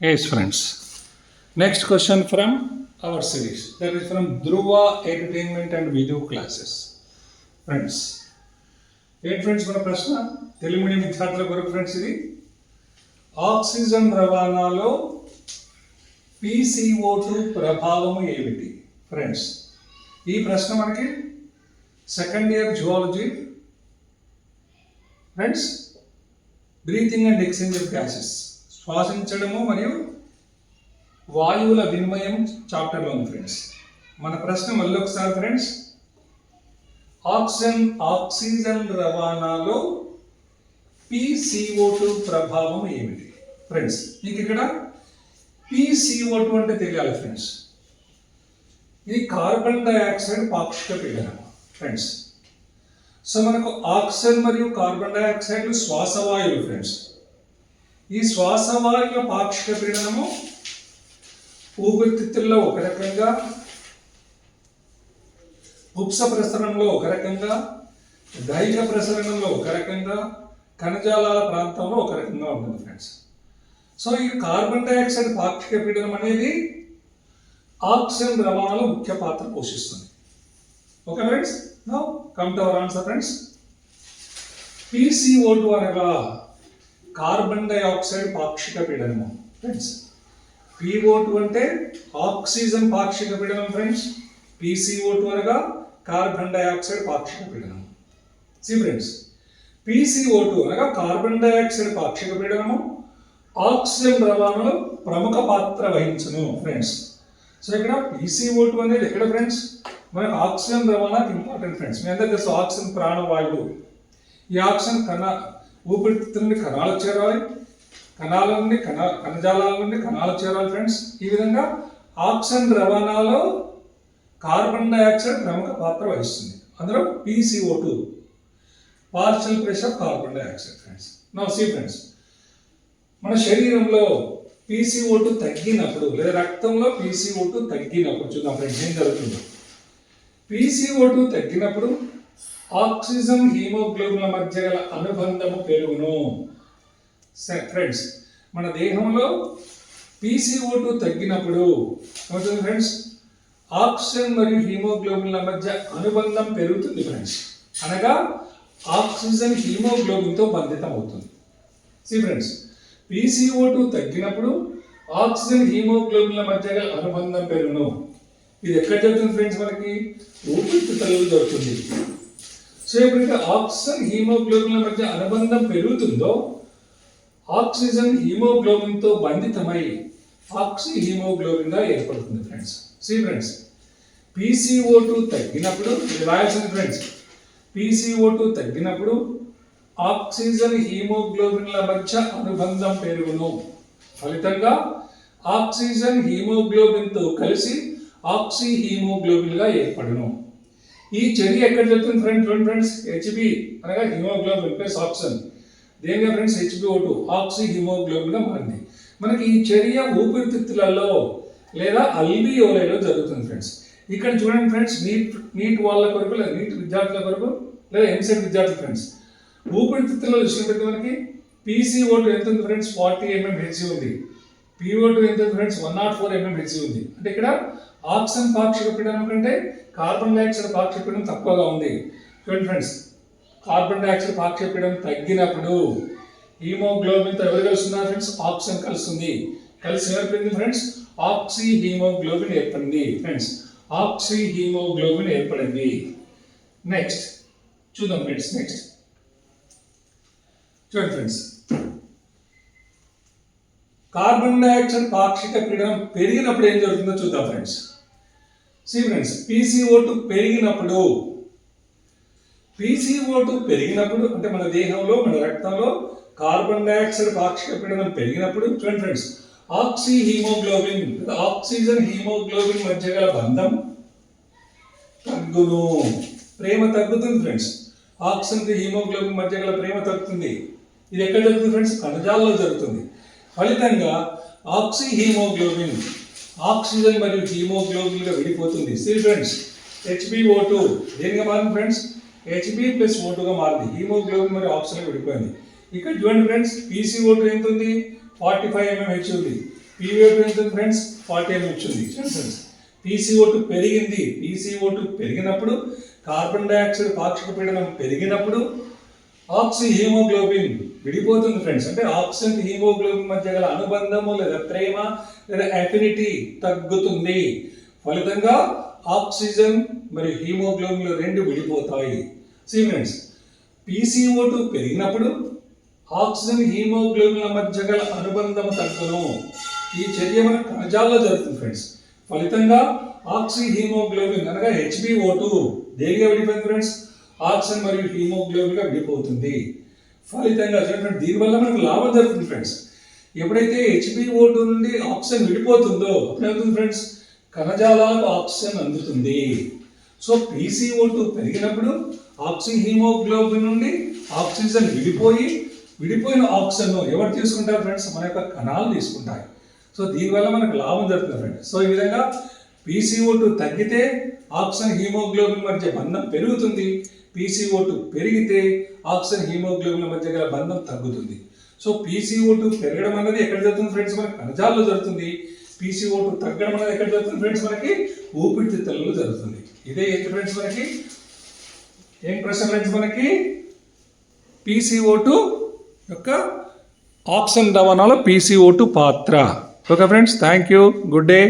Yes, friends. Next question from our series. That is from Dhruva Entertainment and Video Classes. Friends ఏంటి friends మన ప్రశ్న Telugu medium విద్యార్థుల కొరకు friends ఇది oxygen రవాణాలో పీసీఓ టూ ప్రభావం ఏమిటి ఫ్రెండ్స్ ఈ ప్రశ్న మనకి second year zoology friends breathing and exchange of gases శ్వాసించడము మరియు వాయువుల వినిమయం చాప్టర్లో ఉంది ఫ్రెండ్స్ మన ప్రశ్న మళ్ళీ ఒకసారి ఫ్రెండ్స్ ఆక్సిజన్ ఆక్సిజన్ రవాణాలో పిసిఓ టూ ప్రభావం ఏమిటి? ఫ్రెండ్స్ మీకు ఇక్కడ పిసిఓ టూ అంటే తెలియాలి ఫ్రెండ్స్ ఇది కార్బన్ డైఆక్సైడ్ పాక్షిక పీడనం ఫ్రెండ్స్ సో మనకు ఆక్సిజన్ మరియు కార్బన్ డైఆక్సైడ్ శ్వాసవాయువులు ఫ్రెండ్స్ ఈ శ్వాసవాయు పాక్షిక పీడనము ఊపిరితిత్తుల్లో ఒక రకంగా ఉప్స ప్రసరణలో ఒక రకంగా దైహిక ప్రసరణలో ఒక రకంగా కణజాలాల ప్రాంతంలో ఒక రకంగా ఉంటుంది ఫ్రెండ్స్ సో ఈ కార్బన్ డైఆక్సైడ్ పాక్షిక పీడనం అనేది ఆక్సిజన్ రవాణాలో ముఖ్య పాత్ర పోషిస్తుంది. Okay friends now come to our answer friends PCO two అనగా కార్బన్ డైఆక్సైడ్ పాక్షిక పీడనము ఫ్రెండ్స్ పిఓ టూ అంటే ఆక్సిజన్ పాక్షిక పీడనం ఫ్రెండ్స్ పీసీఓ టూ అనగా కార్బన్ డైఆక్సైడ్ పాక్షిక పీడనం. సి ఫ్రెండ్స్ పీసీఓ టూ అనగా కార్బన్ డైఆక్సైడ్ పాక్షిక పీడనము. ఆక్సిజన్ రవాణాలో ప్రముఖ పాత్ర వహించును ఫ్రెండ్స్ సో ఇక్కడ పీసీఓ టూ అనేది ఎక్కడ ఫ్రెండ్స్ మనకు ఆక్సిజన్ రవాణాకి ఇంపార్టెంట్ ఫ్రెండ్స్ మీ అందరికీ తెలుసు ఆక్సిజన్ ప్రాణవాయువు. ఈ ఆక్సిజన్ కణ ఊపిరితిత్తుల నుండి కణాలు చేరాలి. కణాల నుండి కణ కణజాలాల నుండి కణాలు చేరాలి ఫ్రెండ్స్ ఈ విధంగా ఆక్సిజన్ రవాణాలో కార్బన్ డైఆక్సైడ్ ప్రముఖ పాత్ర వహిస్తుంది. అందులో PCO two partial pressure carbon dioxide friends నా సీ ఫ్రెండ్స్ మన శరీరంలో పీసీఓ టూ తగ్గినప్పుడు లేదా రక్తంలో పీసీఓ టూ తగ్గినప్పుడు చూద్దాం ఫ్రెండ్స్ ఏం జరుగుతుందో? పీసీఓ టూ తగ్గినప్పుడు ఆక్సిజన్ హీమోగ్లోబిన్ల మధ్య గల అనుబంధము పెరుగును. ఫ్రెండ్స్ మన దేహంలో పీసీఓ టూ తగ్గినప్పుడు ఏమవుతుంది ఫ్రెండ్స్ ఆక్సిజన్ మరియు హీమోగ్లోబిన్ల మధ్య అనుబంధం పెరుగుతుంది ఫ్రెండ్స్ అనగా ఆక్సిజన్ హీమోగ్లోబిన్తో బంధితం అవుతుంది సి ఫ్రెండ్స్ పీసీఓ టూ తగ్గినప్పుడు ఆక్సిజన్ హీమోగ్లోబిన్ల మధ్య గల అనుబంధం పెరుగును. ఇది ఎక్కడ జరుగుతుంది ఫ్రెండ్స్ మనకి? ఊపిరితిత్తులలో దొరుకుతుంది సో ఎప్పుడైతే ఆక్సిజన్ హీమోగ్లోబిన్ల మధ్య అనుబంధం పెరుగుతుందో ఆక్సిజన్ హీమోగ్లోబిన్తో బంధితమై ఆక్సి హీమోగ్లోబిన్గా ఏర్పడుతుంది friends see friends PCO two తగ్గినప్పుడు రాయాల్సింది ఫ్రెండ్స్ పీసీఓ టూ తగ్గినప్పుడు ఆక్సిజన్ హీమోగ్లోబిన్ల మధ్య అనుబంధం పెరుగును. ఫలితంగా ఆక్సిజన్ హీమోగ్లోబిన్తో కలిసి ఆక్సి హీమోగ్లోబిన్గా ఏర్పడును. ఈ చర్య ఎక్కడ జరుగుతుంది ఫ్రెండ్ చూడండి ఫ్రెండ్స్ హెచ్బి అనగా హిమోగ్లోబిన్ ప్లస్ ఆక్సిజన్ దేనిగా ఫ్రెండ్స్ హెచ్బిఓ టూ ఆక్సి హిమోగ్లోబిన్గా మారింది. మనకి ఈ చర్య ఊపిరితిత్తులలో లేదా అల్బియోలలో జరుగుతుంది ఫ్రెండ్స్ ఇక్కడ చూడండి ఫ్రెండ్స్ నీట్ నీట్ వాళ్ళ కొరకు లేదా నీట్ విద్యార్థుల కొరకు లేదా ఎంసెట్ విద్యార్థుల ఫ్రెండ్స్ ఊపిరితిత్తులలో దృష్టి పెట్టి మనకి? పీసీఓ టూ ఎంత ఉంది ఫ్రెండ్స్ ఫార్టీ ఎంఎం హెచ్సి ఉంది. పిఓ టూ ఎంత friends one not four MM HC ఉంది. అంటే ఇక్కడ ఆక్సిజన్ పాక్షిక పీడనం కంటే కార్బన్ డైఆక్సైడ్ పాక్షిక పీడనం తక్కువగా ఉంది. చూడండి ఫ్రెండ్స్ కార్బన్ డైఆక్సైడ్ పాక్షిక పీడనం తగ్గినప్పుడు హీమోగ్లోబిన్తో ఎవరు కలుస్తున్నారు ఫ్రెండ్స్ ఆక్సిజన్ కలుస్తుంది. కలిసి ఏర్పడింది ఫ్రెండ్స్ ఆక్సి హీమోగ్లోబిన్ ఏర్పడింది. ఫ్రెండ్స్ ఆక్సి హీమోగ్లోబిన్ ఏర్పడింది. నెక్స్ట్ చూద్దాం ఫ్రెండ్స్ నెక్స్ట్ చూడండి ఫ్రెండ్స్ కార్బన్ డైఆక్సైడ్ పాక్షిక పీడనం పెరిగినప్పుడు ఏం జరుగుతుందో చూద్దాం friends see friends PCO two పెరిగినప్పుడు పీసీఓ టూ పెరిగినప్పుడు అంటే మన దేహంలో మన రక్తంలో కార్బన్ డైఆక్సైడ్ పాక్షిక పీడనం పెరిగినప్పుడు చూడండి friends oxyhaemoglobin oxygen haemoglobin మధ్య గల బంధం తగ్గును ప్రేమ తగ్గుతుంది ఫ్రెండ్స్ ఆక్సిజన్ హీమోగ్లోబిన్ మధ్య గల ప్రేమ తగ్గుతుంది. ఇది ఎక్కడ జరుగుతుంది ఫ్రెండ్స్ కణజాలలో జరుగుతుంది. ఫలితంగా ఆక్సి హీమోగ్లోబిన్ ఆక్సిజన్ మరియు హీమోగ్లోబిన్గా విడిపోతుంది. సి ఫ్రెండ్స్ హెచ్బిఓ టూ దేనిగా మారింది ఫ్రెండ్స్ హెచ్బి ప్లస్ ఓ టూగా మారింది. హీమోగ్లోబిన్ మరియు ఆక్సిజన్ విడిపోయింది. ఇక్కడ చూడండి ఫ్రెండ్స్ పీసీఓ టూ ఎంత ఉంది ఫార్టీ ఫైవ్ ఎంఎం హెచ్ ఉంది. పీవీఓ టూ ఎంత ఫ్రెండ్స్ ఫార్టీ అని వచ్చింది ఫ్రెండ్స్ పీసీఓ టూ పెరిగింది. పీసీఓ టూ పెరిగినప్పుడు కార్బన్ డైఆక్సైడ్ పాక్షిక పీడనం పెరిగినప్పుడు ఆక్సి హీమోగ్లోబిన్ విడిపోతుంది ఫ్రెండ్స్ అంటే ఆక్సిజన్ హీమోగ్లోబిన్ మధ్య గల అనుబంధము లేదా ప్రేమ లేదా అఫినిటీ తగ్గుతుంది. ఫలితంగా ఆక్సిజన్ మరియు హీమోగ్లోబిన్లు రెండు విడిపోతాయి. సీ ఫ్రెండ్స్ పీసీఓ టూ పెరిగినప్పుడు ఆక్సిజన్ హీమోగ్లోబిన్ల మధ్య గల అనుబంధం తగ్గును. ఈ చర్య మన కణజాల్లో జరుగుతుంది ఫ్రెండ్స్ ఫలితంగా ఆక్సి హీమోగ్లోబిన్ అనగా హెచ్బిఓ టూ దేనిగా విడిపోయింది ఫ్రెండ్స్ ఆక్సిజన్ మరియు హీమోగ్లోబిన్గా విడిపోతుంది. ఫలితంగా చూడండి దీనివల్ల మనకు లాభం జరుగుతుంది ఫ్రెండ్స్. ఎప్పుడైతే హెచ్బిఓ నుండి ఆక్సిజన్ విడిపోతుందో అప్పుడు ఫ్రెండ్స్? కణజాలాలకు ఆక్సిజన్ అందుతుంది. సో పీసీఓ టూ పెరిగినప్పుడు ఆక్సిజన్ హీమోగ్లోబిన్ నుండి ఆక్సిజన్ విడిపోయి విడిపోయిన ఆక్సిజన్ను ఎవరు తీసుకుంటారు ఫ్రెండ్స్? మన యొక్క కణాలు తీసుకుంటాయి. సో దీనివల్ల మనకు లాభం జరుగుతుంది ఫ్రెండ్స్. సో ఈ విధంగా పీసీఓ టూ తగ్గితే ఆక్సిజన్ హీమోగ్లోబిన్ మధ్య బంధం పెరుగుతుంది. పీసీఓ టూ పెరిగితే ఆక్సిజన్ హీమోగ్లోబిన్ మధ్య గల బంధం తగ్గుతుంది. సో పీసీఓ టూ పెరగడం అనేది ఎక్కడ జరుగుతుంది ఫ్రెండ్స్ మనకి కణజాల్లో జరుగుతుంది. పీసీఓ టూ తగ్గడం అనేది ఎక్కడ జరుగుతుంది ఫ్రెండ్స్ మనకి ఊపిరితిత్తులలో జరుగుతుంది. ఇదే ఏంటి ఫ్రెండ్స్ మనకి ఏం ప్రశ్న ఫ్రెండ్స్ మనకి పీసీఓ టూ యొక్క ఆక్సిజన్ రవాణాలో పీసీఓ టూ పాత్ర. Okay friends thank you good day